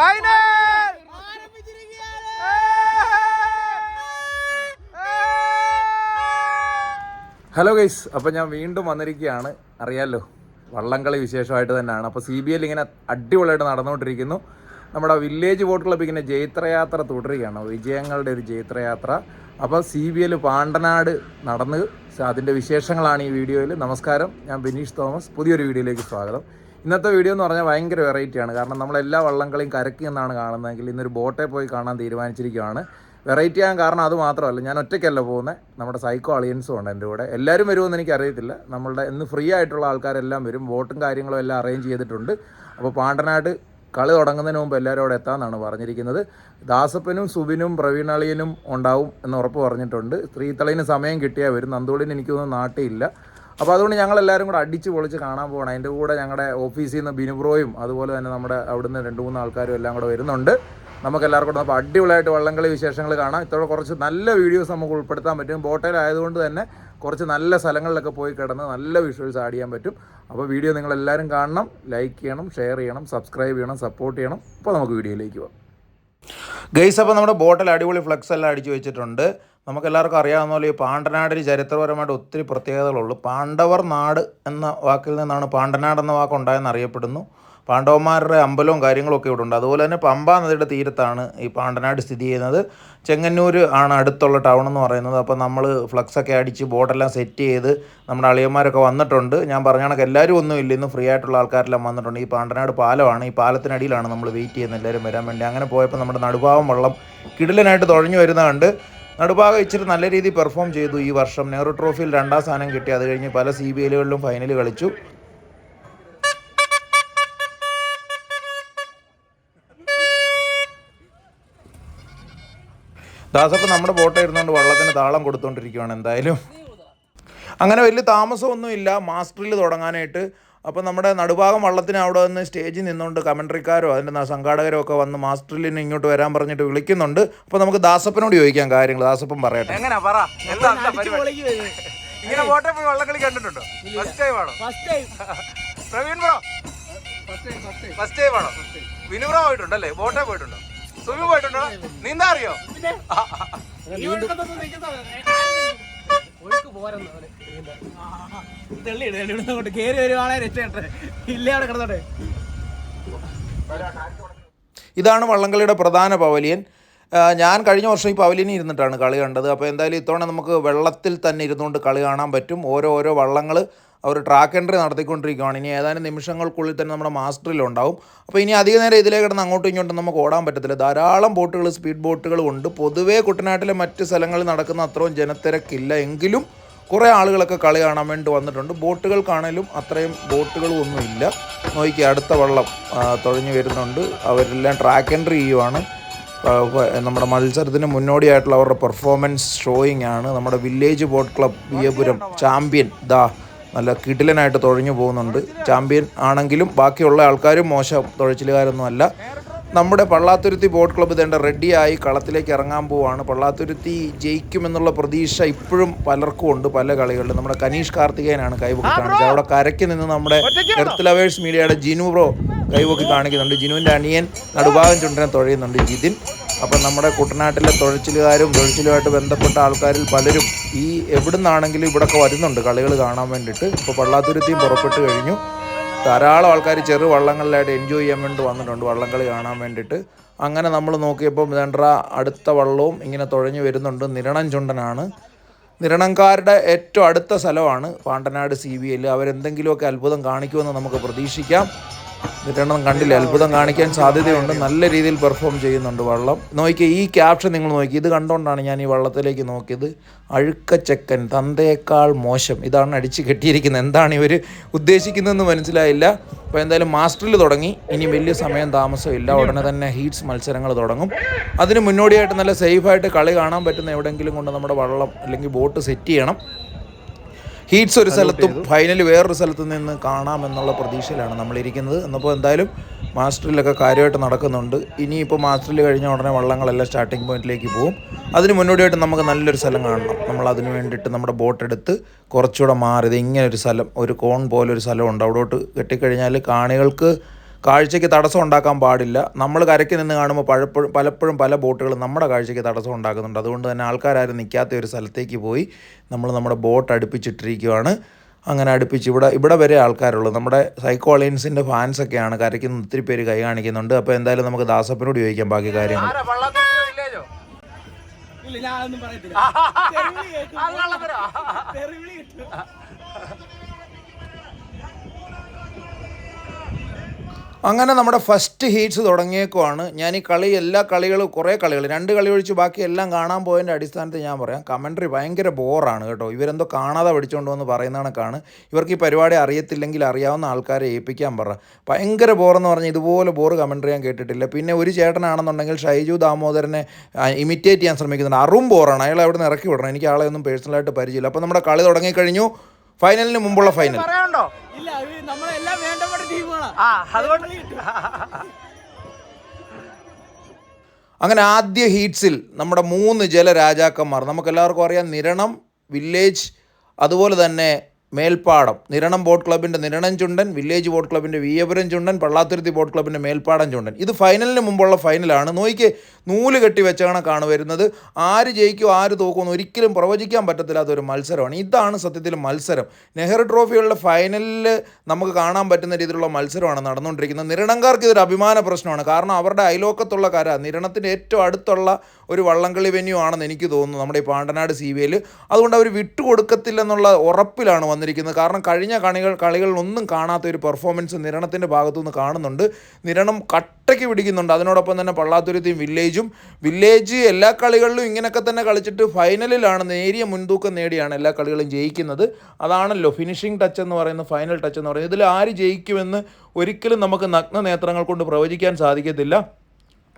Final hello guys അപ്പോൾ ഞാൻ വീണ്ടും വന്നിരിക്കുകയാണ്. അറിയാലോ വള്ളംകളി വിശേഷമായിട്ട് തന്നെയാണ്. അപ്പോൾ സി ബി എൽ ഇങ്ങനെ അടിപൊളിയായിട്ട് നടന്നുകൊണ്ടിരിക്കുന്നു. നമ്മുടെ വില്ലേജ് ബോട്ട് ക്ലബ്ബ് ഇങ്ങനെ ജൈത്രയാത്ര തുടരുകയാണ്. വിജയങ്ങളുടെ ഒരു ജൈത്രയാത്ര. അപ്പോൾ സി ബി എൽ പാണ്ടനാട് നടന്ന് അതിന്റെ വിശേഷങ്ങളാണ് ഈ വീഡിയോയിൽ നമസ്കാരം. ഞാൻ ബിനീഷ് തോമസ്. പുതിയൊരു വീഡിയോയിലേക്ക് സ്വാഗതം. ഇന്നത്തെ വീഡിയോ എന്ന് പറഞ്ഞാൽ ഭയങ്കര വെറൈറ്റിയാണ് കാരണം നമ്മൾ എല്ലാ വള്ളംകളിയും കരക്കി എന്നാണ് കാണുന്നതെങ്കിൽ ഇന്നൊരു ബോട്ടെ പോയി കാണാൻ തീരുമാനിച്ചിരിക്കുകയാണ്. വെറൈറ്റി ആകാൻ കാരണം അത് മാത്രമല്ല ഞാൻ ഒറ്റയ്ക്കല്ല പോകുന്നത് നമ്മുടെ സൈക്കോ അളിയൻസും ഉണ്ട് എന്റെ കൂടെ. എല്ലാവരും വരുമെന്ന് എനിക്ക് അറിയത്തില്ല നമ്മളുടെ ഇന്ന് ഫ്രീ ആയിട്ടുള്ള ആൾക്കാരെല്ലാം വരും. ബോട്ടും കാര്യങ്ങളും എല്ലാം അറേഞ്ച് ചെയ്തിട്ടുണ്ട്. അപ്പോൾ പാണ്ടനാട് കളി തുടങ്ങുന്നതിന് മുമ്പ് എല്ലാവരും അവിടെ എത്താമെന്നാണ് പറഞ്ഞിരിക്കുന്നത്. ദാസപ്പനും സുബിനും പ്രവീണളിയനും ഉണ്ടാവും എന്ന് ഉറപ്പ് പറഞ്ഞിട്ടുണ്ട്. സ്ത്രീത്തളിന് സമയം കിട്ടിയാൽ വരും. നന്ദോളിന് എനിക്കൊന്നും നാട്ടിലില്ല അപ്പോൾ അതുകൊണ്ട് ഞങ്ങൾ എല്ലാവരും കൂടെ അടിച്ച് പൊളിച്ച് കാണാൻ പോകണം അതിന്റെ കൂടെ ഞങ്ങളുടെ ഓഫീസിൽ നിന്ന് ബിനുബ്രോയും അതുപോലെ തന്നെ നമ്മുടെ അവിടുന്ന് രണ്ട് മൂന്ന് ആൾക്കാരും എല്ലാം കൂടെ വരുന്നുണ്ട്. നമുക്ക് എല്ലാവർക്കും കൂടെ അപ്പോൾ അടിപൊളിയായിട്ട് വള്ളംകളി വിശേഷങ്ങൾ കാണാം. ഇത്തവണ കുറച്ച് നല്ല വീഡിയോസ് നമുക്ക് ഉൾപ്പെടുത്താൻ പറ്റും. ബോട്ടയിലായതുകൊണ്ട് തന്നെ കുറച്ച് നല്ല സ്ഥലങ്ങളിലൊക്കെ പോയി കിടന്ന് നല്ല വിഷ്വൽസ് ആഡ് ചെയ്യാൻ പറ്റും. അപ്പോൾ വീഡിയോ നിങ്ങൾ എല്ലാവരും കാണണം. ലൈക്ക് ചെയ്യണം ഷെയർ ചെയ്യണം സബ്സ്ക്രൈബ് ചെയ്യണം സപ്പോർട്ട് ചെയ്യണം. അപ്പോൾ നമുക്ക് വീഡിയോയിലേക്ക് പോകാം ഗൈസ് അപ്പോൾ നമ്മുടെ ബോട്ടിൽ അടിപൊളി ഫ്ലക്സ് എല്ലാം അടിച്ചു വെച്ചിട്ടുണ്ട്. നമുക്ക് എല്ലാവർക്കും അറിയാവുന്ന പോലെ ഈ പാണ്ടനാടിന് ചരിത്രപരമായിട്ട് ഒത്തിരി പ്രത്യേകതകളുള്ളൂ പാണ്ഡവർ നാട് എന്ന വാക്കിൽ നിന്നാണ് പാണ്ടനാട് എന്ന വാക്ക് ഉണ്ടായെന്ന് അറിയപ്പെടുന്നു. പാണ്ഡവന്മാരുടെ അമ്പലവും കാര്യങ്ങളൊക്കെ ഇവിടെ ഉണ്ട് അതുപോലെ തന്നെ പമ്പ നദിയുടെ തീരത്താണ് ഈ പാണ്ടനാട് സ്ഥിതി ചെയ്യുന്നത്. ചെങ്ങന്നൂർ ആണ് അടുത്തുള്ള ടൗൺ എന്ന് പറയുന്നത്. അപ്പോൾ നമ്മൾ ഫ്ലക്സൊക്കെ അടിച്ച് ബോട്ടെല്ലാം സെറ്റ് ചെയ്ത് നമ്മുടെ അളിയന്മാരൊക്കെ വന്നിട്ടുണ്ട്. ഞാൻ പറഞ്ഞ കണക്ക് എല്ലാവരും ഒന്നും ഇല്ല. ഇന്ന് ഫ്രീ ആയിട്ടുള്ള ആൾക്കാരെല്ലാം വന്നിട്ടുണ്ട്. ഈ പാണ്ടനാട് പാലമാണ്. ഈ പാലത്തിനടിയിലാണ് നമ്മൾ വെയിറ്റ് ചെയ്യുന്നത്. എല്ലാവരും വരാൻ വേണ്ടി. അങ്ങനെ പോയപ്പോൾ നമ്മുടെ നടുഭാവം വെള്ളം കിടിലനായിട്ട് തുഴഞ്ഞു വരുന്ന കണ്ട് നടുഭാഗം ഇച്ചിരി നല്ല രീതിയിൽ പെർഫോം ചെയ്തു ഈ വർഷം. നെഹ്റു ട്രോഫിയിൽ രണ്ടാം സ്ഥാനം കിട്ടി. അത് കഴിഞ്ഞ് പല സി ബി എല്ലുകളിലും ഫൈനൽ കളിച്ചു. ദാസപ്പ് നമ്മുടെ ബോട്ട് ഇരുന്നുകൊണ്ട് വള്ളത്തിന് താളം കൊടുത്തുകൊണ്ടിരിക്കുകയാണ് എന്തായാലും. അങ്ങനെ വലിയ താമസമൊന്നുമില്ല. മാസ്റ്ററിൽ തുടങ്ങാനായിട്ട് അപ്പോൾ നമ്മുടെ നടുഭാഗം വള്ളത്തിന് അവിടെ നിന്ന് സ്റ്റേജിൽ നിന്നുകൊണ്ട് കമൻട്രിക്കാരോ അതിന്റെ സംഘാടകരോ ഒക്കെ വന്ന് മാസ്റ്ററിൽ ഇങ്ങോട്ട് വരാൻ പറഞ്ഞിട്ട് വിളിക്കുന്നുണ്ട്. അപ്പോൾ നമുക്ക് ദാസപ്പനോട് ചോദിക്കാം കാര്യങ്ങൾ ദാസപ്പൻ പറയട്ടെ. എങ്ങനെ? പറ. എന്താ ഇങ്ങനെ ബോട്ടെ പോയി വള്ളംകളി കണ്ടിട്ടുണ്ടോ? ഫസ്റ്റ് ടൈം ആണോ? പ്രവീൺ ബ്രോ. ഫസ്റ്റ് ടൈം ആണോ? വിനു ബ്രോ പോയിട്ടുണ്ടല്ലേ? ബോട്ടെ പോയിട്ടുണ്ടോ? സുബി പോയിട്ടുണ്ടോ? നീന്താ അറിയോ അവിടെ ഇതാണ് വള്ളംകളിയുടെ പ്രധാന പവലിയൻ. ഞാൻ കഴിഞ്ഞ വർഷം ഈ പവലിയനിൽ ഇരുന്നിട്ടാണ് കളി കണ്ടത്. അപ്പോൾ എന്തായാലും ഇത്തവണ നമുക്ക് വെള്ളത്തിൽ തന്നെ ഇരുന്നുകൊണ്ട് കളി കാണാൻ പറ്റും. ഓരോ ഓരോ വള്ളങ്ങൾ അവർ ട്രാക്ക് എൻട്രി നടത്തിക്കൊണ്ടിരിക്കുകയാണ് ഇനി ഏതാനും നിമിഷങ്ങൾക്കുള്ളിൽ തന്നെ നമ്മുടെ മാസ്റ്ററിലുണ്ടാവും. അപ്പോൾ ഇനി അധിക നേരം ഇതിലേ കിടന്ന് അങ്ങോട്ടും ഇങ്ങോട്ടും നമുക്ക് ഓടാൻ പറ്റത്തില്ല. ധാരാളം ബോട്ടുകൾ സ്പീഡ് ബോട്ടുകളുണ്ട് പൊതുവേ കുട്ടനാട്ടിലെ മറ്റ് സ്ഥലങ്ങളിൽ നടക്കുന്ന അത്രയും ജനത്തിരക്കില്ല. എങ്കിലും കുറേ ആളുകളൊക്കെ കളി കാണാൻ വേണ്ടി വന്നിട്ടുണ്ട്. ബോട്ടുകൾക്കാണേലും അത്രയും ബോട്ടുകളും ഒന്നുമില്ല. നോക്കി അടുത്ത വള്ളം തുഴഞ്ഞു വരുന്നുണ്ട്. അവരെല്ലാം ട്രാക്ക് എൻട്രി ചെയ്യുവാണ്. നമ്മുടെ മത്സരത്തിന് മുന്നോടിയായിട്ടുള്ള അവരുടെ പെർഫോമൻസ് ഷോയിങ് ആണ്. നമ്മുടെ village boat club Veeyapuram champion ദാ നല്ല കിടിലനായിട്ട് തുഴഞ്ഞു പോകുന്നുണ്ട്. ചാമ്പ്യൻ ആണെങ്കിലും ബാക്കിയുള്ള ആൾക്കാരും മോശം തുഴച്ചിലുകാരൊന്നും അല്ല. നമ്മുടെ പള്ളാത്തുരുത്തി ബോട്ട് ക്ലബ്ബ് തേണ്ട റെഡിയായി കളത്തിലേക്ക് ഇറങ്ങാൻ പോവുകയാണ് പള്ളാത്തുരുത്തി ജയിക്കുമെന്നുള്ള പ്രതീക്ഷ ഇപ്പോഴും പലർക്കും ഉണ്ട് പല കളികളിലും. നമ്മുടെ കനീഷ് കാർത്തികേനാണ് കൈവക്കി കാണിച്ചത്. അവിടെ കരയ്ക്ക് നിന്ന് നമ്മുടെ എർത്ത് ലവേഴ്സ് മീഡിയയുടെ ജിനു ബ്രോ കൈവക്കി കാണിക്കുന്നുണ്ട്. ജിനുവിന്റെ അണിയൻ നടുഭാഗം ചുണ്ടനെ തുഴയുന്നുണ്ട്. ജിതിൻ അപ്പം നമ്മുടെ കുട്ടനാട്ടിലെ തൊഴിച്ചിലുകാരും തൊഴിച്ചിലുമായിട്ട് ബന്ധപ്പെട്ട ആൾക്കാരിൽ പലരും ഈ എവിടുന്നാണെങ്കിലും ഇവിടെയൊക്കെ വരുന്നുണ്ട് കളികൾ കാണാൻ വേണ്ടിയിട്ട്. ഇപ്പോൾ പള്ളാത്തുരുത്തിയും പുറപ്പെട്ട് കഴിഞ്ഞു. ധാരാളം ആൾക്കാർ ചെറു വള്ളങ്ങളിലായിട്ട് എൻജോയ് ചെയ്യാൻ വേണ്ടി വന്നിട്ടുണ്ട് വള്ളംകളി കാണാൻ വേണ്ടിയിട്ട്. അങ്ങനെ നമ്മൾ നോക്കിയപ്പോൾ വേണ്ട അടുത്ത വള്ളവും ഇങ്ങനെ തുഴഞ്ഞു വരുന്നുണ്ട്. നിരണം ചുണ്ടനാണ്. നിരണംകാരുടെ ഏറ്റവും അടുത്ത സ്ഥലമാണ് പാണ്ടനാട് സി ബി എൽ അവരെന്തെങ്കിലുമൊക്കെ അത്ഭുതം കാണിക്കുമെന്ന് നമുക്ക് പ്രതീക്ഷിക്കാം. നിരണം കണ്ടില്ല? അത്ഭുതം കാണിക്കാൻ സാധ്യതയുണ്ട്. നല്ല രീതിയിൽ പെർഫോം ചെയ്യുന്നുണ്ട് വള്ളം. നോക്കി ഈ ക്യാപ്ഷൻ നിങ്ങൾ നോക്കി. ഇത് കണ്ടുകൊണ്ടാണ് ഞാൻ ഈ വള്ളത്തിലേക്ക് നോക്കിയത്. അഴുക്ക അഴുക്കച്ചക്കൻ തന്തയേക്കാൾ മോശം. ഇതാണ് അടിച്ച് കെട്ടിയിരിക്കുന്നത്. എന്താണ് ഇവർ ഉദ്ദേശിക്കുന്നതെന്ന് മനസ്സിലായില്ല. അപ്പോൾ എന്തായാലും മാസ്റ്ററിൽ തുടങ്ങി. ഇനി വലിയ സമയം താമസമില്ല ഉടനെ തന്നെ ഹീറ്റ്സ് മത്സരങ്ങൾ തുടങ്ങും. അതിന് മുന്നോടിയായിട്ട് നല്ല സേഫായിട്ട് കളി കാണാൻ പറ്റുന്ന എവിടെയെങ്കിലും കൊണ്ട് നമ്മുടെ വള്ളം അല്ലെങ്കിൽ ബോട്ട് സെറ്റ് ചെയ്യണം. ഹീറ്റ്സ് ഒരു സ്ഥലത്തും ഫൈനൽ വേറൊരു സ്ഥലത്ത് നിന്ന് കാണാമെന്നുള്ള പ്രതീക്ഷയിലാണ് നമ്മളിരിക്കുന്നത്. എന്നപ്പോൾ എന്തായാലും മാസ്റ്ററിലൊക്കെ കാര്യമായിട്ട് നടക്കുന്നുണ്ട്. ഇനിയിപ്പോൾ മാസ്റ്ററിൽ കഴിഞ്ഞ ഉടനെ വള്ളങ്ങളെല്ലാം സ്റ്റാർട്ടിംഗ് പോയിന്റിലേക്ക് പോകും അതിന് മുന്നോടിയായിട്ട് നമുക്ക് നല്ലൊരു സ്ഥലം കാണണം. നമ്മൾ അതിന് വേണ്ടിയിട്ട് നമ്മുടെ ബോട്ട് എടുത്ത് കുറച്ചുകൂടെ മാറിയത് ഇങ്ങനെ ഒരു സ്ഥലം ഒരു കോൺ പോലെ ഒരു സ്ഥലമുണ്ട്. അവിടോട്ട് കെട്ടിക്കഴിഞ്ഞാൽ കാണികൾക്ക് കാഴ്ചയ്ക്ക് തടസ്സം ഉണ്ടാക്കാൻ പാടില്ല. നമ്മൾ കരയ്ക്ക് നിന്ന് കാണുമ്പോൾ പലപ്പോഴും പലപ്പോഴും പല ബോട്ടുകളും നമ്മുടെ കാഴ്ചയ്ക്ക് തടസ്സം ഉണ്ടാക്കുന്നുണ്ട്. അതുകൊണ്ട് തന്നെ ആൾക്കാരും നിൽക്കാത്ത ഒരു സ്ഥലത്തേക്ക് പോയി നമ്മൾ നമ്മുടെ ബോട്ട് അടുപ്പിച്ചിട്ടിരിക്കുകയാണ് അങ്ങനെ അടുപ്പിച്ച് ഇവിടെ ഇവിടെ വരെ ആൾക്കാരുള്ളൂ നമ്മുടെ സൈക്കോ അലയൻസിന്റെ ഫാൻസൊക്കെയാണ് കരയ്ക്ക് നിന്ന് ഒത്തിരി പേര് കൈ കാണിക്കുന്നുണ്ട്. അപ്പോൾ എന്തായാലും നമുക്ക് ദാസപ്പനോട് ചോദിക്കാം ബാക്കി കാര്യങ്ങൾ. ഇല്ല ഞാനൊന്നും പറയത്തില്ല തെറിവിളി കേൾക്കും. അത് കള്ളത്തരോ? തെറിവിളി കിട്ടും അങ്ങനെ നമ്മുടെ ഫസ്റ്റ് ഹീറ്റ്സ് തുടങ്ങിയേക്കുവാണ്. ഞാൻ ഈ കളി എല്ലാ കളികളും കുറേ കളികൾ രണ്ട് കളി ഒഴിച്ച് ബാക്കി എല്ലാം കാണാൻ പോയതിന്റെ അടിസ്ഥാനത്തിൽ ഞാൻ പറയാം. കമൻട്രി ഭയങ്കര ബോറാണ് കേട്ടോ. ഇവരെന്തോ കാണാതെ പഠിച്ചുകൊണ്ട് വന്ന് പറയുന്ന കണക്കാണ്. ഇവർക്ക് ഈ പരിപാടി അറിയത്തില്ലെങ്കിൽ അറിയാവുന്ന ആൾക്കാരെ ഏൽപ്പിക്കാൻ പറ. ഭയങ്കര ബോറെന്ന് പറഞ്ഞാൽ ഇതുപോലെ ബോറ് കമൻട്രി ഞാൻ കേട്ടിട്ടില്ല. പിന്നെ ഒരു ചേട്ടനാണെന്നുണ്ടെങ്കിൽ ഷൈജു ദാമോദരനെ ഇമിറ്റേറ്റ് ചെയ്യാൻ ശ്രമിക്കുന്നുണ്ട്. അറും ബോറാണ് അയാൾ അവിടെ നിന്ന് ഇറക്കി വിടണം. എനിക്ക് ആളെ ഒന്നും പേഴ്സണലായിട്ട് പരിചയമില്ല. അപ്പോൾ നമ്മുടെ കളി തുടങ്ങിക്കഴിഞ്ഞു. ഫൈനലിന് മുമ്പുള്ള ഫൈനൽ പറയാനുണ്ടോ? ഇല്ല നമ്മളെല്ലാം ടീമുകളാ ആ അതുകൊണ്ട് അങ്ങനെ ആദ്യ ഹീറ്റ്സിൽ നമ്മുടെ മൂന്ന് ജലരാജാക്കന്മാർ നമുക്കെല്ലാവർക്കും അറിയാം നിരണം വില്ലേജ് അതുപോലെ തന്നെ മേൽപ്പാടം. നിരണം ബോട്ട് ക്ലബിന്റെ നിരണം ചുണ്ടൻ വില്ലേജ് ബോട്ട് ക്ലബിന്റെ വിയപുരം ചുണ്ടൻ പള്ളാത്തുരുത്തി ബോട്ട് ക്ലബിന്റെ മേൽപ്പാടം ചുണ്ടൻ. ഇത് ഫൈനലിന് മുമ്പുള്ള ഫൈനലാണ്. നോയിക്ക് നൂൽ കെട്ടി വെച്ചാണ് കാണുവരുന്നത് വരുന്നത്. ആര് ജയിക്കും ആര് തോക്കുമെന്ന് ഒരിക്കലും പ്രവചിക്കാൻ പറ്റത്തില്ലാത്ത ഒരു മത്സരമാണ്. ഇതാണ് സത്യത്തിൽ മത്സരം. നെഹ്റു ട്രോഫികളുടെ ഫൈനലിൽ നമുക്ക് കാണാൻ പറ്റുന്ന രീതിയിലുള്ള മത്സരമാണ് നടന്നുകൊണ്ടിരിക്കുന്നത്. നിരണംകാർക്ക് ഇതൊരു അഭിമാന പ്രശ്നമാണ്. കാരണം അവരുടെ അയലോക്കത്തുള്ള കര നിരണത്തിന്റെ ഏറ്റവും അടുത്തുള്ള ഒരു വള്ളംകളി വെന്യൂ ആണെന്ന് എനിക്ക് തോന്നുന്നു. നമ്മുടെ ഈ പാണ്ടനാട് സി ബി അതുകൊണ്ട് അവർ വിട്ടുകൊടുക്കത്തില്ലെന്നുള്ള ഉറപ്പിലാണ് വന്നിരിക്കുന്നത്. കാരണം കഴിഞ്ഞ കളികൾ കളികളിലൊന്നും കാണാത്ത ഒരു പെർഫോമൻസ് നിരണത്തിന്റെ ഭാഗത്തുനിന്ന് കാണുന്നുണ്ട്. നിരണം കട്ടയ്ക്ക് പിടിക്കുന്നുണ്ട്. അതിനോടൊപ്പം തന്നെ പള്ളാത്തുരുത്തിയും വില്ലേജും. വില്ലേജ് എല്ലാ കളികളിലും ഇങ്ങനെയൊക്കെ തന്നെ കളിച്ചിട്ട് ഫൈനലിലാണ് നേരിയ മുൻതൂക്കം നേടിയാണ് എല്ലാ കളികളും ജയിക്കുന്നത്. അതാണല്ലോ ഫിനിഷിംഗ് ടച്ച് എന്ന് പറയുന്നത് ഫൈനൽ ടച്ച് എന്ന് പറയുന്നത്. ഇതിൽ ആര് ജയിക്കുമെന്ന് ഒരിക്കലും നമുക്ക് നഗ്ന നേത്രങ്ങൾ കൊണ്ട് പ്രവചിക്കാൻ സാധിക്കത്തില്ല.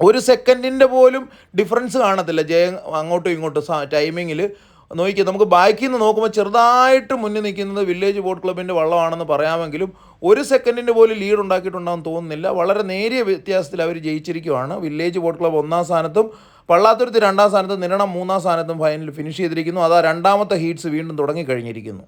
ഒരു സെക്കൻഡിന്റെ പോലും ഡിഫറൻസ് കാണത്തില്ല. ജയ അങ്ങോട്ടും ഇങ്ങോട്ടും ടൈമിങ്ങിൽ നോക്കി നമുക്ക് ബാക്കിൽ നിന്ന് നോക്കുമ്പോൾ ചെറുതായിട്ട് മുന്നിൽ നിൽക്കുന്നത് വില്ലേജ് ബോട്ട് ക്ലബിന്റെ വള്ളമാണെന്ന് പറയാമെങ്കിലും ഒരു സെക്കൻഡിന്റെ പോലും ലീഡ് ഉണ്ടാക്കിയിട്ടുണ്ടാകും തോന്നുന്നില്ല. വളരെ നേരിയ വ്യത്യാസത്തിൽ അവർ ജയിച്ചിരിക്കുകയാണ് വില്ലേജ് ബോട്ട് ക്ലബ് ഒന്നാം സ്ഥാനത്തും പള്ളാത്തുരുത്തി രണ്ടാം സ്ഥാനത്തും നിരണം മൂന്നാം സ്ഥാനത്തും ഫൈനൽ ഫിനിഷ് ചെയ്തിരിക്കുന്നു. അതാ രണ്ടാമത്തെ ഹീറ്റ്സ് വീണ്ടും തുടങ്ങിക്കഴിഞ്ഞിരിക്കുന്നു.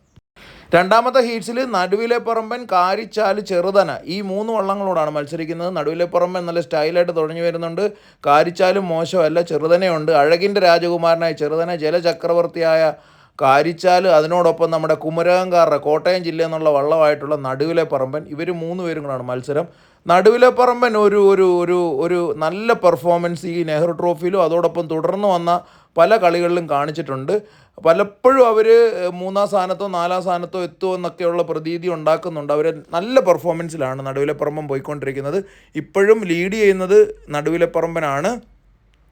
രണ്ടാമത്തെ ഹീറ്റ്സിൽ നടുവിലെ പറമ്പൻ കാരിച്ചാൽ ചെറുതന. ഈ മൂന്ന് വള്ളങ്ങളോടാണ് മത്സരിക്കുന്നത്. നടുവിലെ പറമ്പൻ നല്ല സ്റ്റൈലായിട്ട് തുടങ്ങി വരുന്നുണ്ട്. കാരിച്ചാലും മോശമല്ല ചെറുതനയുണ്ട്. അഴകിന്റെ രാജകുമാരനായ ചെറുതന ജലചക്രവർത്തിയായ കാരിച്ചാൽ അതിനോടൊപ്പം നമ്മുടെ കുമരകംകാരുടെ കോട്ടയം ജില്ല എന്നുള്ള വള്ളമായിട്ടുള്ള നടുവിലെ പറമ്പൻ ഇവർ മൂന്ന് പേരും കൂടാണ് മത്സരം. നടുവിലെ പറമ്പൻ ഒരു ഒരു ഒരു ഒരു നല്ല പെർഫോമൻസ് ഈ നെഹ്റു ട്രോഫിയിലും അതോടൊപ്പം തുടർന്ന് വന്ന പല കളികളിലും കാണിച്ചിട്ടുണ്ട്. പലപ്പോഴും അവർ മൂന്നാം സ്ഥാനത്തോ നാലാം സ്ഥാനത്തോ എത്തുമോ എന്നൊക്കെയുള്ള പ്രതീതി ഉണ്ടാക്കുന്നുണ്ട്. അവർ നല്ല പെർഫോമൻസിലാണ് നടുവിലെ പറമ്പൻ പോയിക്കൊണ്ടിരിക്കുന്നത്. ഇപ്പോഴും ലീഡ് ചെയ്യുന്നത് നടുവിലെ പറമ്പനാണ്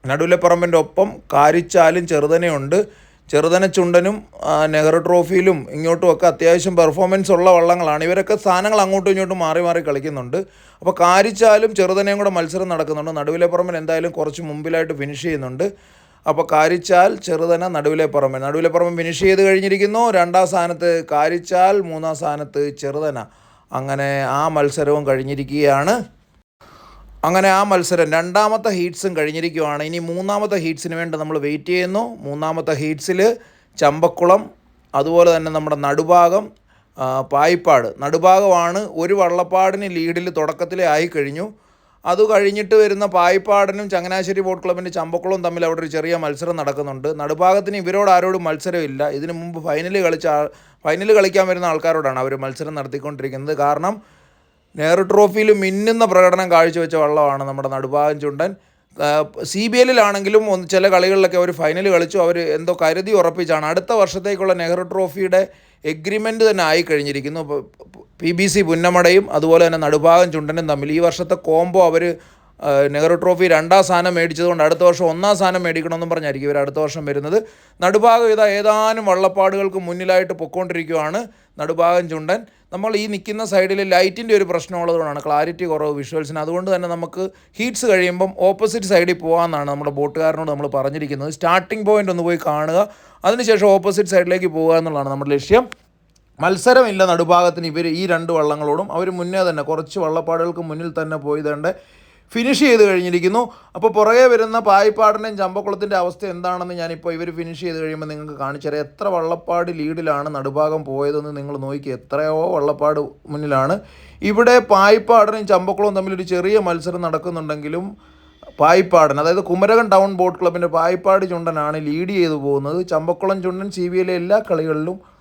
നടുവിലെ പറമ്പിന്റെ ഒപ്പം കാരിച്ചാലും ചെറുതനയുണ്ട്. ചെറുതന ചുണ്ടനും നെഹ്റു ട്രോഫിയിലും ഇങ്ങോട്ടും ഒക്കെ അത്യാവശ്യം പെർഫോമൻസ് ഉള്ള വള്ളങ്ങളാണ്. ഇവരൊക്കെ സ്ഥാനങ്ങൾ അങ്ങോട്ടും ഇങ്ങോട്ടും മാറി മാറി കളിക്കുന്നുണ്ട്. അപ്പോൾ കാരിച്ചാലും ചെറുതനയും കൂടെ മത്സരം നടക്കുന്നുണ്ട്. നടുവിലെ എന്തായാലും കുറച്ച് മുമ്പിലായിട്ട് ഫിനിഷ് ചെയ്യുന്നുണ്ട്. അപ്പോൾ കാരിച്ചാൽ ചെറുതന നടുവിലെ പറമ്പൻ നടുവിലെ പറമ്പൻ ഫിനിഷ് ചെയ്ത് കഴിഞ്ഞിരിക്കുന്നു. രണ്ടാം സ്ഥാനത്ത് കാരിച്ചാൽ മൂന്നാം സ്ഥാനത്ത് ചെറുതന. അങ്ങനെ ആ മത്സരവും കഴിഞ്ഞിരിക്കുകയാണ്. അങ്ങനെ ആ മത്സരം രണ്ടാമത്തെ ഹീറ്റ്സും കഴിഞ്ഞിരിക്കുകയാണ്. ഇനി മൂന്നാമത്തെ ഹീറ്റ്സിന് വേണ്ടി നമ്മൾ വെയിറ്റ് ചെയ്യുന്നു. മൂന്നാമത്തെ ഹീറ്റ്സിൽ ചമ്പക്കുളം അതുപോലെ തന്നെ നമ്മുടെ നടുഭാഗം പായിപ്പാട്. നടുഭാഗമാണ് ഒരു വള്ളപ്പാടിന് ലീഡിൽ തുടക്കത്തിലേ ആയിക്കഴിഞ്ഞു. അത് കഴിഞ്ഞിട്ട് വരുന്ന പായിപ്പാടനും ചങ്ങനാശ്ശേരി ബോട്ട് ക്ലബിന്റെ ചമ്പക്കുളവും തമ്മിൽ അവിടെ ഒരു ചെറിയ മത്സരം നടക്കുന്നുണ്ട്. നടുഭാഗത്തിന് ഇവരോട് ആരോടും മത്സരമില്ല. ഇതിനു മുമ്പ് ഫൈനൽ കളിച്ച ഫൈനൽ കളിക്കാൻ വരുന്ന ആൾക്കാരോടാണ് അവർ മത്സരം നടത്തിക്കൊണ്ടിരിക്കുന്നത്. കാരണം നെഹ്റു ട്രോഫിയിൽ മിന്നുന്ന പ്രകടനം കാഴ്ചവെച്ച വള്ളമാണ് നമ്മുടെ നടുഭാഗം ചുണ്ടൻ. സി ബി എല്ലിലാണെങ്കിലും ഒന്ന് ചില കളികളിലൊക്കെ അവർ ഫൈനൽ കളിച്ചു. അവർ എന്തോ കരുതി ഉറപ്പിച്ചാണ്. അടുത്ത വർഷത്തേക്കുള്ള നെഹ്റു ട്രോഫിയുടെ എഗ്രിമെന്റ് തന്നെ ആയി കഴിഞ്ഞിരിക്കുന്നു. പി ബി സി പുന്നമടയും അതുപോലെ തന്നെ നടുഭാഗം ചുണ്ടനും തമ്മിൽ. ഈ വർഷത്തെ കോംബോ അവർ നെഹ്റു ട്രോഫി രണ്ടാം സ്ഥാനം മേടിച്ചതുകൊണ്ട് അടുത്ത വർഷം ഒന്നാം സ്ഥാനം മേടിക്കണമെന്നും പറഞ്ഞായിരിക്കും ഇവർ അടുത്ത വർഷം വരുന്നത്. നടുഭാഗം ഇതാ ഏതാനും വള്ളപ്പാടുകൾക്ക് മുന്നിലായിട്ട് പൊക്കോണ്ടിരിക്കുകയാണ് നടുഭാഗം ചുണ്ടൻ. നമ്മൾ ഈ നിൽക്കുന്ന സൈഡിൽ ലൈറ്റിന്റെ ഒരു പ്രശ്നമുള്ളതുകൊണ്ടാണ് ക്ലാരിറ്റി കുറവ് വിഷ്വൽസിന്. അതുകൊണ്ട് തന്നെ നമുക്ക് ഹീറ്റ്സ് കഴിയുമ്പം ഓപ്പോസിറ്റ് സൈഡിൽ പോകാമെന്നാണ് നമ്മുടെ ബോട്ടുകാരനോട് നമ്മൾ പറഞ്ഞിരിക്കുന്നത്. സ്റ്റാർട്ടിംഗ് പോയിന്റ് ഒന്ന് പോയി കാണുക. അതിനുശേഷം ഓപ്പോസിറ്റ് സൈഡിലേക്ക് പോകുക എന്നുള്ളതാണ് നമ്മുടെ ലക്ഷ്യം. മത്സരമില്ല നടുഭാഗത്തിന് ഇവർ ഈ രണ്ട് വള്ളങ്ങളോടും. അവർ മുന്നേ തന്നെ കുറച്ച് വള്ളപ്പാടുകൾക്ക് മുന്നിൽ തന്നെ പോയി തേണ്ട ഫിനിഷ് ചെയ്ത് കഴിഞ്ഞിരിക്കുന്നു. അപ്പോൾ പുറകെ വരുന്ന പായിപ്പാടിന്റെയും ചമ്പക്കുളത്തിന്റെ അവസ്ഥ എന്താണെന്ന് ഞാനിപ്പോൾ ഇവർ ഫിനിഷ് ചെയ്ത് കഴിയുമ്പോൾ നിങ്ങൾക്ക് കാണിച്ചുതരാം. എത്ര വള്ളപ്പാട് ലീഡിലാണ് നടുഭാഗം പോയതെന്ന് നിങ്ങൾ നോക്കി. എത്രയോ വള്ളപ്പാട് മുന്നിലാണ്. ഇവിടെ പായിപ്പാടനും ചമ്പക്കുളവും തമ്മിലൊരു ചെറിയ മത്സരം നടക്കുന്നുണ്ടെങ്കിലും പായിപ്പാടൻ അതായത് കുമരകം ടൗൺ ബോട്ട് ക്ലബിന്റെ പായിപ്പാട് ചുണ്ടനാണ് ലീഡ് ചെയ്തു പോകുന്നത്. ചമ്പക്കുളം ചുണ്ടൻ സി ബി എല്ലാ കളികളിലും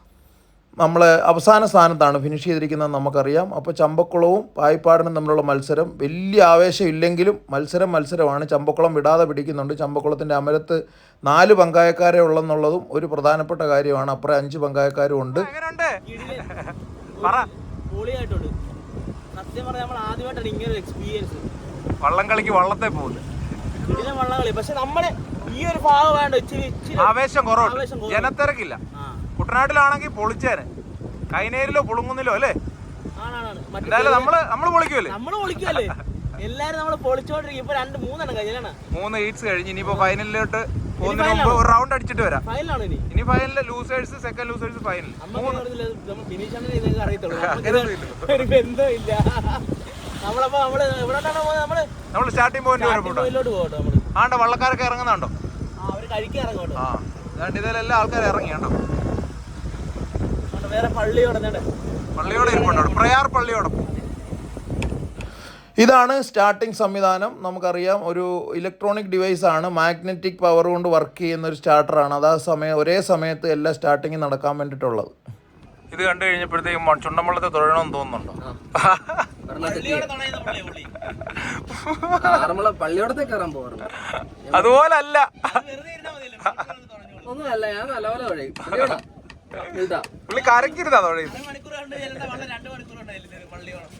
നമ്മൾ അവസാന സ്ഥാനത്താണ് ഫിനിഷ് ചെയ്തിരിക്കുന്നത് നമുക്കറിയാം. അപ്പോൾ ചമ്പക്കുളവും പായിപ്പാടിനും തമ്മിലുള്ള മത്സരം വലിയ ആവേശം ഇല്ലെങ്കിലും മത്സരം മത്സരമാണ്. ചമ്പക്കുളം വിടാതെ പിടിക്കുന്നുണ്ട്. ചമ്പക്കുളത്തിന്റെ അമരത്ത് നാല് പങ്കായക്കാരെ ഉള്ളെന്നുള്ളതും ഒരു പ്രധാനപ്പെട്ട കാര്യമാണ്. അപ്പുറം അഞ്ച് പങ്കായക്കാരും ഉണ്ട്. എങ്ങനെയുണ്ട് പറ. പൊളിയായിട്ടുണ്ട്. സത്യം പറഞ്ഞാൽ നമ്മൾ ആദ്യമായിട്ടാണ് ഇങ്ങനെ ഒരു എക്സ്പീരിയൻസ് വള്ളം കളിക്ക് വള്ളത്തെ പോകുന്നു. ഇതിലെ വള്ളംകളി പക്ഷെ നമ്മൾ ഈ ഒരു ഭാഗം വേണ്ട ഇച്ചിരി ഇച്ചിരി ആവേശം കുറവ് ജനത്തിരക്കില്ല. ആ. കുട്ടനാട്ടിലാണെങ്കിൽ പൊളിച്ചേന്. കൈനേരിലോ പുളുങ്ങുന്നിലോ അല്ലേ? എന്തായാലും നമ്മൾ നമ്മൾ പൊളിക്കുമല്ലേ നമ്മൾ പൊളിക്കുമല്ലേ എല്ലാരും നമ്മൾ പൊളിച്ചോണ്ടിരിക്കും. ഇപ്പൊ രണ്ട് മൂന്നെണ്ണം കഴിഞ്ഞാണ് മൂന്ന് ഹീറ്റ്സ് കഴിഞ്ഞ് ഇനിയിപ്പോ ഫൈനലിലോട്ട് പോകുന്നതിന് മുമ്പ് ഒരു റൗണ്ട് അടിച്ചിട്ട് വരാം. ഫൈനലാണ് ഇനി? ഇനി ഫൈനലിൽ ലൂസേഴ്സ് സെക്കൻഡ് ലൂസേഴ്സ് ഫൈനൽ ഒരു ബന്ധമില്ല നമ്മളപ്പോ നമ്മൾ ഇവിടെ നമ്മൾ? നമ്മൾ സ്റ്റാർട്ടിംഗ് പോയിന്റ് വരെ പോകട്ടോ ആണ്ട വള്ളക്കാരൊക്കെ ഇറങ്ങുന്നുണ്ടോ? ആ അവർ കഴിക്കാൻ ഇറങ്ങോട്ടോ ആ ഇതിലെല്ലാം ആൾക്കാർ ഇറങ്ങി കണ്ടോ പള്ളിയോടെ ഇരിപ്പുണ്ടോ? പ്രയാർ പള്ളിയോടൊപ്പം ഇതാണ് സ്റ്റാർട്ടിംഗ് സംവിധാനം. നമുക്കറിയാം ഒരു ഇലക്ട്രോണിക് ഡിവൈസ് ആണ്. മാഗ്നറ്റിക് പവർ കൊണ്ട് വർക്ക് ചെയ്യുന്ന ഒരു സ്റ്റാർട്ടറാണ് അത് ആ സമയം ഒരേ സമയത്ത് എല്ലാ സ്റ്റാർട്ടിങ്ങും നടക്കാൻ വേണ്ടിയിട്ടുള്ളത്. ഇത് കണ്ടു കഴിഞ്ഞപ്പോഴത്തേക്കും ചുണ്ടമ്പള്ളത്തെ തൊഴണമെന്ന് തോന്നുന്നുണ്ടോ? അതുപോലല്ല. ഒന്നുമല്ല ഞാൻ നല്ലപോലെ പുള്ളി ഉണ്ടായില്ലേ പള്ളിയോളം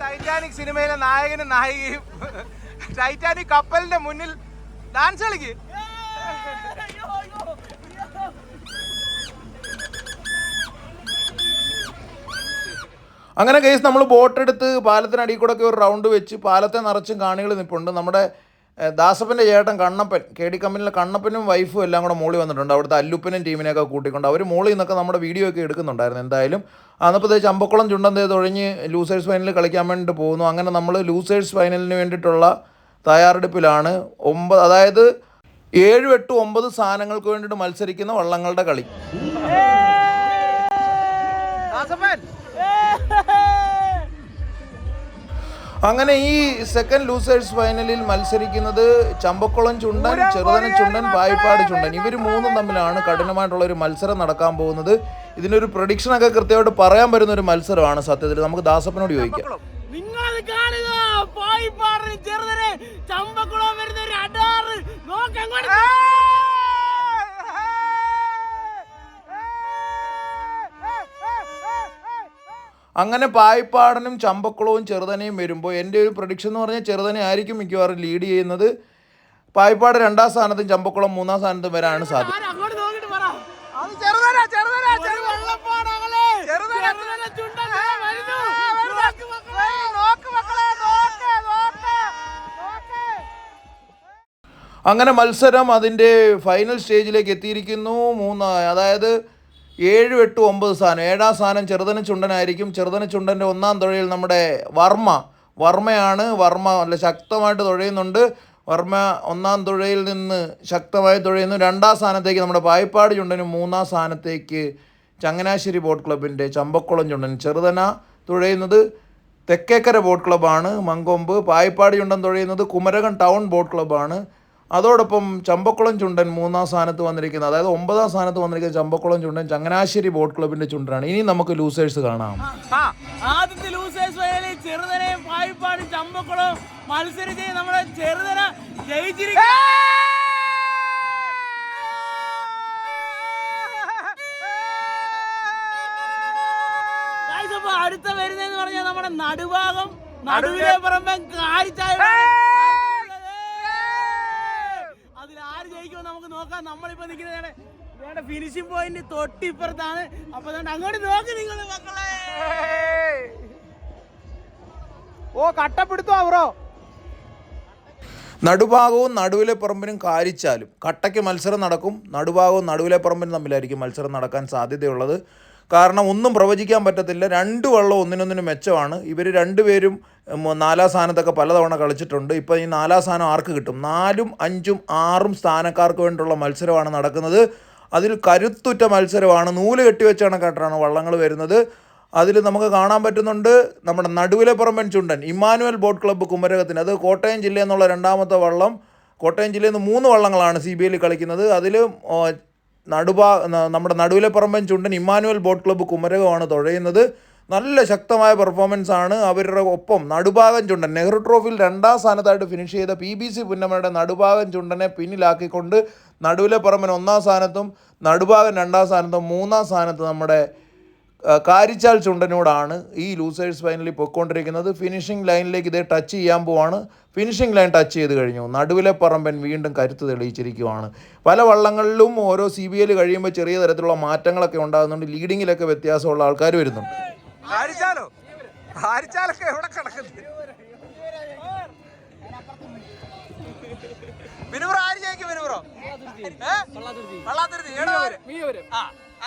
ടൈറ്റാനിക് സിനിമയിലെ നായകനും നായികയും ടൈറ്റാനിക് കപ്പലിന്റെ മുന്നിൽ ഡാൻസ് കളിക്ക്. അങ്ങനെ കേസ് നമ്മൾ ബോട്ടെടുത്ത് പാലത്തിനടിയിൽ കൂടെ ഒക്കെ ഒരു റൗണ്ട് വെച്ച് പാലത്തെ നിറച്ചും കാണികൾ നിൽപ്പുണ്ട് നമ്മുടെ ദാസപ്പന്റെ ചേട്ടൻ കണ്ണപ്പൻ കെ ഡി കമ്പനിയിലെ കണ്ണപ്പനും വൈഫും എല്ലാം കൂടെ മോളി വന്നിട്ടുണ്ട്. അവിടുത്തെ അല്ലുപ്പനും ടീമിനെയൊക്കെ കൂട്ടിക്കൊണ്ട്. അവർ മോളിൽ നിന്നൊക്കെ നമ്മുടെ വീഡിയോ ഒക്കെ എടുക്കുന്നുണ്ടായിരുന്നു എന്തായാലും. അന്നപ്പോൾ ചമ്പക്കുളം ചുണ്ടന്തേ തൊഴിഞ്ഞ് ലൂസേഴ്സ് ഫൈനലിൽ കളിക്കാൻ വേണ്ടിയിട്ട് പോകുന്നു. അങ്ങനെ നമ്മൾ ലൂസേഴ്സ് ഫൈനലിന് വേണ്ടിയിട്ടുള്ള തയ്യാറെടുപ്പിലാണ് ഒമ്പത് അതായത് ഏഴ് എട്ട് ഒമ്പത് സ്ഥാനങ്ങൾക്ക് വേണ്ടിയിട്ട് മത്സരിക്കുന്ന വള്ളങ്ങളുടെ കളി. അങ്ങനെ ഈ സെക്കൻഡ് ലൂസേഴ്സ് ഫൈനലിൽ മത്സരിക്കുന്നത് ചമ്പക്കുളം ചുണ്ടൻ ചെറുതന ചുണ്ടൻ പായിപ്പാട് ചുണ്ടൻ. ഇവർ മൂന്നും തമ്മിലാണ് കഠിനമായിട്ടുള്ള ഒരു മത്സരം നടക്കാൻ പോകുന്നത്. ഇതിനൊരു പ്രഡിക്ഷനൊക്കെ കൃത്യമായിട്ട് പറയാൻ പറ്റുന്ന ഒരു മത്സരമാണ് സത്യത്തിൽ. നമുക്ക് ദാസപ്പനോട് ചോദിക്കാം. നിങ്ങൾ കാണുക പായിപ്പാടിന് ചെറുതനെ ചമ്പക്കുളം വരുന്ന ഒരു അടാറ്. നോക്കങ്ങോട്ട് അങ്ങനെ പായിപ്പാടനും ചമ്പക്കുളവും ചെറുതനയും വരുമ്പോൾ എന്റെ ഒരു പ്രഡിക്ഷൻ എന്ന് പറഞ്ഞാൽ ചെറുതന ആയിരിക്കും മിക്കവാറും ലീഡ് ചെയ്യുന്നത് പായിപ്പാട് രണ്ടാം സ്ഥാനത്തും ചമ്പക്കുളം മൂന്നാം സ്ഥാനത്തും വരാനാണ് സാധ്യത അങ്ങോട്ട് നോക്കിട്ട് പറ അത് ചെറുതന ചെറുതന ഒരു വെള്ളപ്പാടകളെ ചെറുതന. ചെറുതനെ ചുണ്ടൻ വരുന്നു. നോക്ക് മക്കളെ. നോക്ക് നോക്ക് നോക്ക് നോക്ക് അങ്ങനെ മത്സരം അതിന്റെ ഫൈനൽ സ്റ്റേജിലേക്ക് എത്തിയിരിക്കുന്നു മൂന്ന് അതായത് ഏഴ് എട്ട് ഒമ്പത് സ്ഥാനം ഏഴാം സ്ഥാനം ചെറുതന ചുണ്ടനായിരിക്കും. ചെറുതന ചുണ്ടന്റെ ഒന്നാം തുഴയിൽ നമ്മുടെ വർമ്മ. വർമ്മയാണ്. വർമ്മ നല്ല ശക്തമായിട്ട് തുഴയുന്നുണ്ട്. വർമ്മ ഒന്നാം തുഴയിൽ നിന്ന് ശക്തമായി തുഴയുന്നു. രണ്ടാം സ്ഥാനത്തേക്ക് നമ്മുടെ പായിപ്പാട് ചുണ്ടനും മൂന്നാം സ്ഥാനത്തേക്ക് ചങ്ങനാശ്ശേരി ബോട്ട് ക്ലബിന്റെ ചമ്പക്കുളം ചുണ്ടൻ ചെറുതന തുഴയുന്നത് തെക്കേക്കര ബോട്ട് ക്ലബ്ബാണ് മങ്കൊമ്പ് പായിപ്പാടി ചുണ്ടൻ തുഴയുന്നത് കുമരകം ടൗൺ ബോട്ട് ക്ലബ്ബാണ് അതോടൊപ്പം ചമ്പക്കുളം ചുണ്ടൻ മൂന്നാം സ്ഥാനത്ത് വന്നിരിക്കുന്നത് അതായത് ഒമ്പതാം സ്ഥാനത്ത് വന്നിരിക്കുന്ന ചമ്പക്കുളം ചുണ്ടൻ ചങ്ങനാശ്ശേരി ബോട്ട് ക്ലബിന്റെ ചുണ്ടനാണ്. ഇനി നമുക്ക് ലൂസേഴ്സ് കാണാം. ആദ്യത്തെ ലൂസേഴ്സ് ഫൈനലിൽ ചെറുതനെയും പായിപ്പാടും ചമ്പക്കുളവും മത്സരിച്ച് നമ്മുടെ ചെറുതന ജയിച്ചിരിക്കുന്നു Guys, അപ്പൊ അടുത്ത വരുന്നതെന്ന് പറഞ്ഞാൽ നമ്മുടെ നടുഭാഗം നടുവിലെ പുറമെ കാരിച്ചായ അതിൽ ആര് ജയിക്കുമെന്ന് നമുക്ക് നോക്കാം. നമ്മളിപ്പോ നിൽക്കുന്നത് ഞങ്ങളുടെ ഫിനിഷിംഗ് പോയിന്റ് തൊട്ടിപ്പുറത്താണ്. അപ്പൊ അങ്ങോട്ട് നോക്ക് നിങ്ങൾ മക്കളെ. ഓ കട്ടപ്പെടുത്തോ അവറോ നടുഭാഗവും നടുവിലെ പറമ്പിനും കാരിച്ചാലും കട്ടയ്ക്ക് മത്സരം നടക്കും. നടുഭാഗവും നടുവിലെ പറമ്പിനും തമ്മിലായിരിക്കും മത്സരം നടക്കാൻ സാധ്യതയുള്ളത്. കാരണം ഒന്നും പ്രവചിക്കാൻ പറ്റത്തില്ല. രണ്ട് വള്ളം ഒന്നിനൊന്നിന് മെച്ചമാണ്. ഇവർ രണ്ടുപേരും നാലാം സ്ഥാനത്തൊക്കെ പലതവണ കളിച്ചിട്ടുണ്ട്. ഇപ്പോൾ ഈ നാലാം സ്ഥാനം ആർക്ക് കിട്ടും? നാലും അഞ്ചും ആറും സ്ഥാനക്കാർക്ക് വേണ്ടിയുള്ള മത്സരമാണ് നടക്കുന്നത്. അതിൽ കരുത്തുറ്റ മത്സരമാണ്. നൂൽ കെട്ടിവെച്ചാണ് കേട്ടാണ് വള്ളങ്ങൾ വരുന്നത്. അതിൽ നമുക്ക് കാണാൻ പറ്റുന്നുണ്ട് നമ്മുടെ നടുവിലെ ചുണ്ടൻ ഇമ്മാനുവൽ ബോട്ട് ക്ലബ്ബ് കുമരകത്തിന് അത് കോട്ടയം ജില്ല എന്നുള്ള രണ്ടാമത്തെ വള്ളം. കോട്ടയം ജില്ലയിൽ നിന്ന് മൂന്ന് വള്ളങ്ങളാണ് സി ബി ഐയിൽ കളിക്കുന്നത്. അതിൽ നടുഭാ നമ്മുടെ നടുവിലെ പറമ്പൻ ചുണ്ടൻ ഇമ്മാനുവൽ ബോട്ട് ക്ലബ്ബ് കുമരകമാണ് തുഴയുന്നത്. നല്ല ശക്തമായ പെർഫോമൻസ് ആണ് അവരുടെ ഒപ്പം നടുഭാഗം ചുണ്ടൻ. നെഹ്റു ട്രോഫിയിൽ രണ്ടാം സ്ഥാനത്തായിട്ട് ഫിനിഷ് ചെയ്ത പി ബി സി പുന്നമ്മയുടെ നടുഭാഗം ചുണ്ടനെ പിന്നിലാക്കിക്കൊണ്ട് നടുവിലെ പറമ്പൻ ഒന്നാം സ്ഥാനത്തും നടുഭാഗം രണ്ടാം സ്ഥാനത്തും മൂന്നാം സ്ഥാനത്ത് നമ്മുടെ കാരിച്ചാൽ ചുണ്ടനോടാണ് ഈ ലൂസേഴ്സ് ഫൈനലിൽ പൊയ്ക്കൊണ്ടിരിക്കുന്നത്. ഫിനിഷിംഗ് ലൈനിലേക്ക് ഇതേ ടച്ച് ചെയ്യാൻ പോവാണ്. ഫിനിഷിംഗ് ലൈൻ ടച്ച് ചെയ്ത് കഴിഞ്ഞു. നടുവിലെ പറമ്പൻ വീണ്ടും കരുത്ത് തെളിയിച്ചിരിക്കുവാണ്. പല വള്ളങ്ങളിലും ഓരോ സി ബി എൽ കഴിയുമ്പോൾ ചെറിയ തരത്തിലുള്ള മാറ്റങ്ങളൊക്കെ ഉണ്ടാകുന്നുണ്ട്. ലീഡിങ്ങിലൊക്കെ വ്യത്യാസമുള്ള ആൾക്കാർ വരുന്നുണ്ട്. ഹാരിച്ചാലോ ഹാരിച്ചാലൊക്കെ എവിടെ കിടക്കുന്നത് മിനുബ്രോ ആര് ജയിക്കും മിനുബ്രോ? വള്ളാത്തുരുത്തി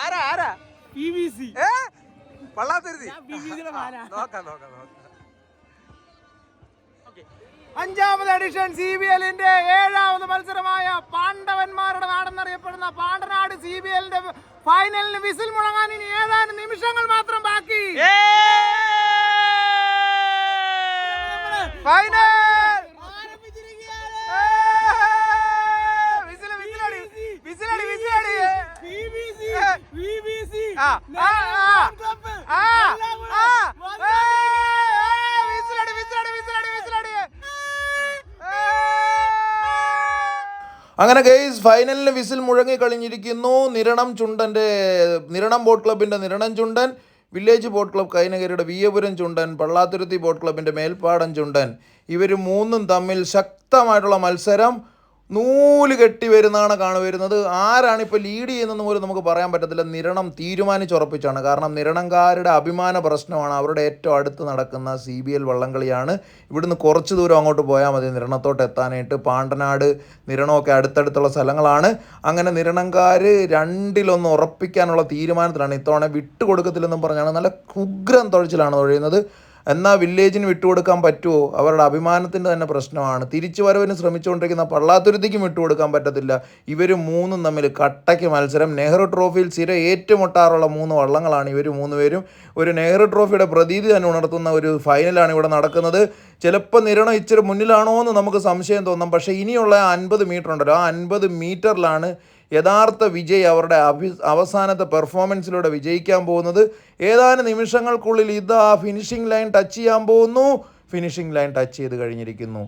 ആരാ ആരാ? ഏ? നോക്കാം നോക്കാം നോക്കാം. അഞ്ചാമത് എഡിഷൻ സി ബി എല്ലിന്റെ ഏഴാമത് മത്സരമായ പാണ്ഡവന്മാരുടെ നാടെന്നറിയപ്പെടുന്ന പാണ്ടനാട് സി ബി എല്ലിന്റെ ഫൈനലിന് വിസിൽ മുഴങ്ങാൻ ഇനി ഏതാനും നിമിഷങ്ങൾ മാത്രം ബാക്കി. ഫൈനൽ അങ്ങനെ ഗെയ്സ് ഫൈനലിന് വിസിൽ മുഴങ്ങി കഴിഞ്ഞിരിക്കുന്നു. നിരണം ചുണ്ടന്റെ നിരണം ബോട്ട് ക്ലബിന്റെ നിരണം ചുണ്ടൻ വില്ലേജ് ബോട്ട് ക്ലബ് കൈനഗരിയുടെ വിയപുരം ചുണ്ടൻ പള്ളാത്തുരുത്തി ബോട്ട് ക്ലബിന്റെ മേൽപ്പാടം ചുണ്ടൻ. ഇവർ മൂന്നും തമ്മിൽ ശക്തമായിട്ടുള്ള മത്സരം. നൂൽ കെട്ടി വരുന്നതാണ് കാണു വരുന്നത്. ആരാണ് ഇപ്പോൾ ലീഡ് ചെയ്യുന്നതെന്ന് പോലും നമുക്ക് പറയാൻ പറ്റത്തില്ല. നിരണം തീരുമാനിച്ചുറപ്പിച്ചാണ്. കാരണം നിരണംകാരുടെ അഭിമാന പ്രശ്നമാണ്. അവരുടെ ഏറ്റവും അടുത്ത് നടക്കുന്ന സി ബി എൽ വള്ളംകളിയാണ്. ഇവിടുന്ന് കുറച്ച് ദൂരം അങ്ങോട്ട് പോയാൽ മതി. നിരണത്തോട്ട് എത്താനായിട്ട് പാണ്ടനാട് നിരണമൊക്കെ അടുത്തടുത്തുള്ള സ്ഥലങ്ങളാണ്. അങ്ങനെ നിരണംകാർ രണ്ടിലൊന്ന് ഉറപ്പിക്കാനുള്ള തീരുമാനത്തിലാണ്. ഇത്തവണ വിട്ടുകൊടുക്കത്തില്ലെന്നും പറഞ്ഞാണ്. നല്ല ഉഗ്രം തുഴച്ചിലാണ് തുഴയുന്നത്. എന്നാൽ വില്ലേജിന് വിട്ടുകൊടുക്കാൻ പറ്റുമോ അവരുടെ അഭിമാനത്തിന്റെ തന്നെ പ്രശ്നമാണ്. തിരിച്ചു വരവിന് ശ്രമിച്ചുകൊണ്ടിരിക്കുന്ന പള്ളാത്തുരുത്തിക്കും വിട്ടുകൊടുക്കാൻ പറ്റത്തില്ല. ഇവർ മൂന്നും തമ്മിൽ കട്ടയ്ക്ക് മത്സരം. നെഹ്റു ട്രോഫിയിൽ സ്ഥിരം ഏറ്റുമുട്ടാറുള്ള മൂന്ന് വള്ളങ്ങളാണ് ഇവർ മൂന്ന് പേരും. ഒരു നെഹ്റു ട്രോഫിയുടെ പ്രതീതി തന്നെ ഉണർത്തുന്ന ഒരു ഫൈനലാണ് ഇവിടെ നടക്കുന്നത്. ചിലപ്പോൾ നിരണം ഇച്ചിരി മുന്നിലാണോ എന്ന് നമുക്ക് സംശയം തോന്നാം. പക്ഷേ ഇനിയുള്ള അൻപത് മീറ്റർ ഉണ്ടല്ലോ. ആ അൻപത് മീറ്ററിലാണ് യഥാർത്ഥ വിജയ് അവരുടെ അഭി അവസാനത്തെ പെർഫോമൻസിലൂടെ വിജയിക്കാൻ പോകുന്നത്. ഏതാനും നിമിഷങ്ങൾക്കുള്ളിൽ ഇത് ആ ഫിനിഷിംഗ് ലൈൻ ടച്ച് ചെയ്യാൻ പോകുന്നു. ഫിനിഷിംഗ് ലൈൻ ടച്ച് ചെയ്ത് കഴിഞ്ഞിരിക്കുന്നു.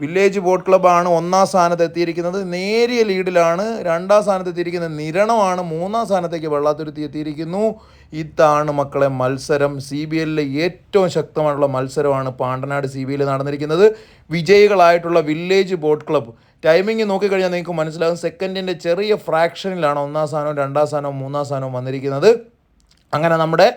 വില്ലേജ് ബോട്ട് ക്ലബ്ബാണ് ഒന്നാം സ്ഥാനത്ത് എത്തിയിരിക്കുന്നത്. നേരിയ ലീഡിലാണ് രണ്ടാം സ്ഥാനത്ത് എത്തിയിരിക്കുന്നത് നിരണമാണ് മൂന്നാം സ്ഥാനത്തേക്ക് വെള്ളാത്തുരുത്തി എത്തിയിരിക്കുന്നു. ഇതാണ് മക്കളെ മത്സരം. സി ബി എല്ലിലെ ഏറ്റവും ശക്തമായിട്ടുള്ള മത്സരമാണ് പാണ്ടനാട് സി ബി എല്ലിൽ നടന്നിരിക്കുന്നത്. വിജയികളായിട്ടുള്ള വില്ലേജ് ബോട്ട് ക്ലബ്ബ് ടൈമിംഗ് നോക്കിക്കഴിഞ്ഞാൽ നിങ്ങൾക്ക് മനസ്സിലാകും. സെക്കൻഡിന്റെ ചെറിയ ഫ്രാക്ഷനിലാണ് ഒന്നാം സ്ഥാനവും രണ്ടാം സ്ഥാനവും മൂന്നാം സ്ഥാനവും വന്നിരിക്കുന്നത്. അങ്ങനെ നമ്മുടെ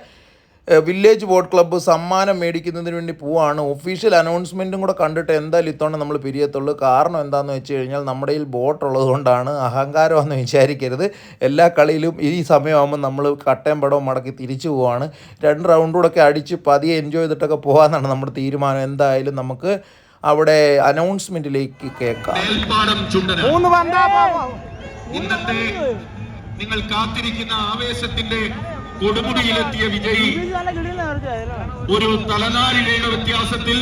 വില്ലേജ് ബോട്ട് ക്ലബ്ബ് സമ്മാനം മേടിക്കുന്നതിന് വേണ്ടി പോവാണ്. ഒഫീഷ്യൽ അനൗൺസ്മെന്റും കൂടെ കണ്ടിട്ട് എന്തായാലും ഇത്തവണ നമ്മൾ പിരിയത്തുള്ളൂ. കാരണം എന്താണെന്ന് വെച്ച് കഴിഞ്ഞാൽ നമ്മുടെ ഈ ബോട്ട് ഉള്ളതുകൊണ്ടാണ് അഹങ്കാരമെന്ന് വിചാരിക്കരുത്. എല്ലാ കളിയിലും ഈ സമയമാകുമ്പോൾ നമ്മൾ കട്ടയും പടവും മടക്കി തിരിച്ചു പോവാണ്. രണ്ട് റൗണ്ടൂടൊക്കെ അടിച്ച് പതിയെ എൻജോയ് ചെയ്തിട്ടൊക്കെ പോകാമെന്നാണ് നമ്മുടെ തീരുമാനം. എന്തായാലും നമുക്ക് അവിടെ അനൗൺസ്മെന്റിലേക്ക് കേൾക്കാം. ഇന്നത്തെ നിങ്ങൾ കാത്തിരിക്കുന്ന ആവേശത്തിന്റെ കൊടുമുടിയിലെത്തിയ വിജയി. ഒരു തലനാരിഴയുടെ വ്യത്യാസത്തിൽ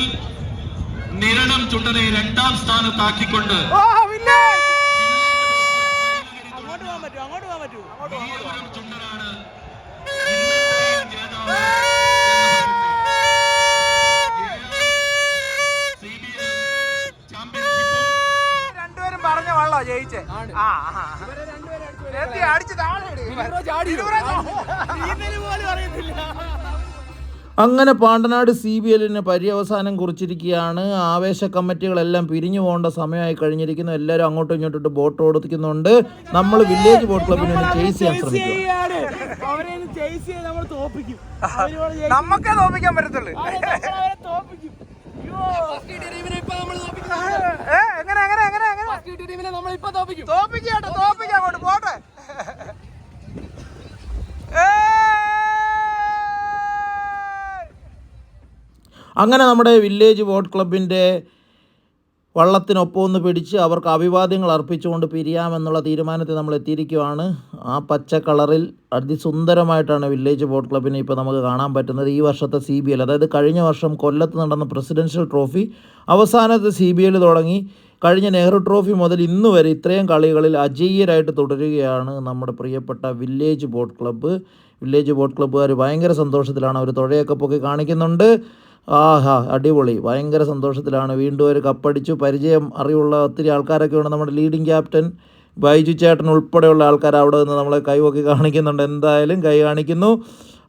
നിരണം ചുണ്ടനെ രണ്ടാം സ്ഥാനത്താക്കിക്കൊണ്ട്. അങ്ങോട്ട് പോകാൻ പറ്റുമോ? അങ്ങോട്ട് പോകാൻ പറ്റൂ അങ്ങനെ പാണ്ടനാട് സി ബി എല്ലിന് പര്യവസാനം കുറിച്ചിരിക്കുകയാണ്. ആവേശ കമ്മിറ്റികളെല്ലാം പിരിഞ്ഞു പോകേണ്ട സമയമായി കഴിഞ്ഞിരിക്കുന്നു. എല്ലാവരും അങ്ങോട്ടും ഇങ്ങോട്ടും ബോട്ട് ഓടിക്കുന്നുണ്ട് നമ്മൾ വില്ലേജ് ബോട്ട് ക്ലബിന് വേണ്ടി ചേസ് ചെയ്യാൻ ശ്രമിക്കും ചെയ്യാണ്. അവരെ ചേസ് ചെയ്ത് നമ്മൾ തോപ്പിക്കും. അവരോട് നമ്മക്കേ തോപ്പിക്കാൻ പറ്റത്തുള്ളൂ. അവരെ നമ്മൾ അവരെ തോപ്പിക്കും അയ്യോ ഏ, എങ്ങനെ എങ്ങനെ എങ്ങനെ എങ്ങനെ ടീമിനെ നമ്മൾ ഇപ്പൊ തോപ്പിക്കും. തോപ്പിക്കാട്ടോ തോപ്പിക്കാം അങ്ങോട്ട് പോട്ടെ. അങ്ങനെ നമ്മുടെ വില്ലേജ് ബോട്ട് ക്ലബിന്റെ വള്ളത്തിനൊപ്പം ഒന്ന് പിടിച്ച് അവർക്ക് അഭിവാദ്യങ്ങൾ അർപ്പിച്ചുകൊണ്ട് പിരിയാമെന്നുള്ള തീരുമാനത്തിൽ നമ്മൾ എത്തിയിരിക്കുകയാണ്. ആ പച്ച കളറിൽ അതിസുന്ദരമായിട്ടാണ് വില്ലേജ് ബോട്ട് ക്ലബിനെ ഇപ്പോൾ നമുക്ക് കാണാൻ പറ്റുന്നത്. ഈ വർഷത്തെ സി ബി എൽ അതായത് കഴിഞ്ഞ വർഷം കൊല്ലത്ത് നടന്ന പ്രസിഡൻഷ്യൽ ട്രോഫി അവസാനത്തെ സി ബി എൽ തുടങ്ങി. കഴിഞ്ഞ നെഹ്റു ട്രോഫി മുതൽ ഇന്ന് വരെ ഇത്രയും കളികളിൽ അജയ്യരായിട്ട് തുടരുകയാണ് നമ്മുടെ പ്രിയപ്പെട്ട village boat club. Village boat ക്ലബ്ബുകാർ ഭയങ്കര സന്തോഷത്തിലാണ് അവർ തുഴയൊക്കെ പൊക്കി കാണിക്കുന്നുണ്ട്. ആഹാ അടിപൊളി. ഭയങ്കര സന്തോഷത്തിലാണ്. വീണ്ടും ഒരു കപ്പടിച്ചു. പരിചയം അറിവുള്ള ഒത്തിരി ആൾക്കാരൊക്കെ ഉണ്ട് നമ്മുടെ ലീഡിംഗ് ക്യാപ്റ്റൻ ബൈജു ചേട്ടൻ ഉൾപ്പെടെയുള്ള ആൾക്കാർ അവിടെ നിന്ന് നമ്മളെ കൈവൊക്കെ കാണിക്കുന്നുണ്ട്. എന്തായാലും കൈ കാണിക്കുന്നു.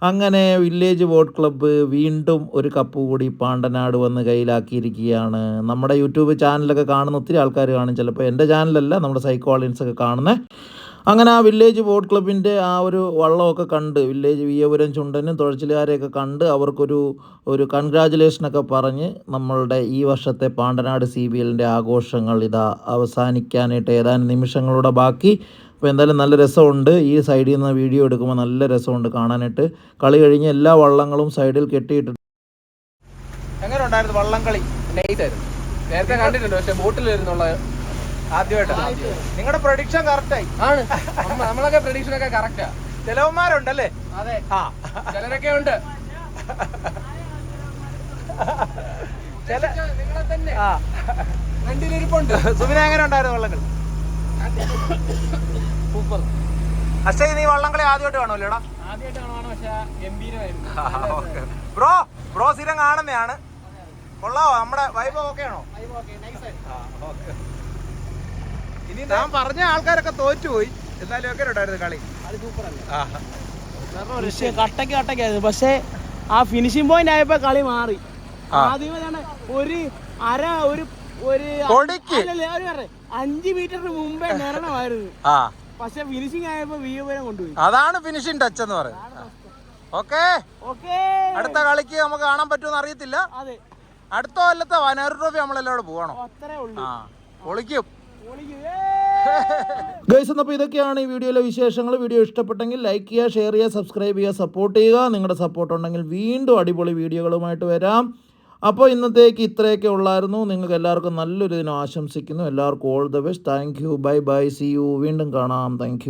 അങ്ങനെ വില്ലേജ് ബോട്ട് ക്ലബ്ബ് വീണ്ടും ഒരു കപ്പ് കൂടി പാണ്ടനാട് വന്ന് കയ്യിലാക്കിയിരിക്കുകയാണ്. നമ്മുടെ യൂട്യൂബ് ചാനലൊക്കെ കാണുന്ന ഒത്തിരി ആൾക്കാർ കാണും. ചിലപ്പോൾ എന്റെ ചാനലല്ല നമ്മുടെ സൈക്കോ ഓഡിയൻസ് ഒക്കെ കാണുന്നത് അങ്ങനെ ആ വില്ലേജ് ബോട്ട് ക്ലബിന്റെ ആ ഒരു വള്ളമൊക്കെ കണ്ട് വില്ലേജ് വിയപുരം ചുണ്ടനും തുഴച്ചിലുകാരെയൊക്കെ കണ്ട് അവർക്കൊരു ഒരു കൺഗ്രാജുലേഷനൊക്കെ പറഞ്ഞ് നമ്മളുടെ ഈ വർഷത്തെ പാണ്ടനാട് സി ബി എല്ലിന്റെ ആഘോഷങ്ങൾ ഇതാ അവസാനിക്കാനായിട്ട് ഏതാനും നിമിഷങ്ങളുടെ ബാക്കി. അപ്പോൾ എന്തായാലും നല്ല രസമുണ്ട്. ഈ സൈഡിൽ നിന്ന് വീഡിയോ എടുക്കുമ്പോൾ നല്ല രസമുണ്ട് കാണാനായിട്ട്. കളി കഴിഞ്ഞ് എല്ലാ വള്ളങ്ങളും സൈഡിൽ കെട്ടിയിട്ടുണ്ട്. എങ്ങനെ ഉണ്ടായിരുന്നു വള്ളംകളി? നൈസ് ആയിരുന്നു നേരത്തെ കണ്ടിട്ടുണ്ട് പക്ഷെ ബോട്ടിൽ വരുന്നുള്ള ആദ്യമായിട്ടാണ്. നിങ്ങളുടെ പ്രൊഡിക്ഷൻ കറക്റ്റായി ആണ്. നമ്മളൊക്കെ പ്രൊഡിക്ഷൻ ഒക്കെ കറക്റ്റാ ചിലവന്മാരുണ്ടല്ലേ? അതെ. ആ. ചിലരൊക്കെ ഉണ്ട്. ചില നിങ്ങളെ തന്നെ. ആ. രണ്ടിലിരിപ്പുണ്ട്. സുബിന എങ്ങനെ ഉണ്ടായിരുന്നു വള്ളംകളി? സൂപ്പർ അക്ഷയ് നീ വള്ളംകളി ആദ്യമായിട്ട് കാണുമല്ലേടാ പക്ഷെ ബ്രോ ബ്രോ സ്ഥിരം കാണുന്നതാണ് കൊള്ളാവോ? നമ്മുടെ വൈബ് ഓക്കെ ആണോ? ഇനി ഞാൻ പറഞ്ഞ ആൾക്കാരൊക്കെ തോറ്റുപോയി. എന്നാലും ഒക്കെ ഉണ്ടായിരുന്നു കളി. വിഷയം കട്ടക്ക് കട്ടക്കായിരുന്നു പക്ഷേ ആ ഫിനിഷിംഗ് പോയിന്റ് ആയപ്പോ കളി മാറി. ആദ്യമേ ഒരു അര ഒരു ഒരു അഞ്ച് മീറ്റർ മുമ്പേ നിരണമായിരുന്നു ആ. പക്ഷെ ഫിനിഷിംഗ് ആയപ്പോ വിയോപുരം കൊണ്ടുപോയി. അതാണ് ഫിനിഷിംഗ് ടച്ച് എന്ന് പറയുന്നത്. ഓക്കെ. ഓക്കേ. അടുത്ത കളിക്ക് നമുക്ക് കാണാൻ പറ്റുമെന്ന് അറിയത്തില്ല. അതെ. അടുത്ത കൊല്ലത്തെ വനേർ ട്രോഫി നമ്മളെല്ലാവരും പോകണം? ആ. പൊളിക്കും. പൊളിക്കും. ഗൈസ് എന്നപ്പോൾ ഇതൊക്കെയാണ് ഈ വീഡിയോയിലെ വിശേഷങ്ങൾ. വീഡിയോ ഇഷ്ടപ്പെട്ടെങ്കിൽ ലൈക്ക് ചെയ്യുക ഷെയർ ചെയ്യുക സബ്സ്ക്രൈബ് ചെയ്യുക സപ്പോർട്ട് ചെയ്യുക. നിങ്ങളുടെ സപ്പോർട്ട് ഉണ്ടെങ്കിൽ വീണ്ടും അടിപൊളി വീഡിയോകളുമായിട്ട് വരാം. അപ്പോൾ ഇന്നത്തേക്ക് ഇത്രയൊക്കെ ഉള്ളായിരുന്നു. നിങ്ങൾക്ക് എല്ലാവർക്കും നല്ലൊരു ദിനം ആശംസിക്കുന്നു. എല്ലാവർക്കും all the best thank you bye bye see you വീണ്ടും കാണാം. താങ്ക്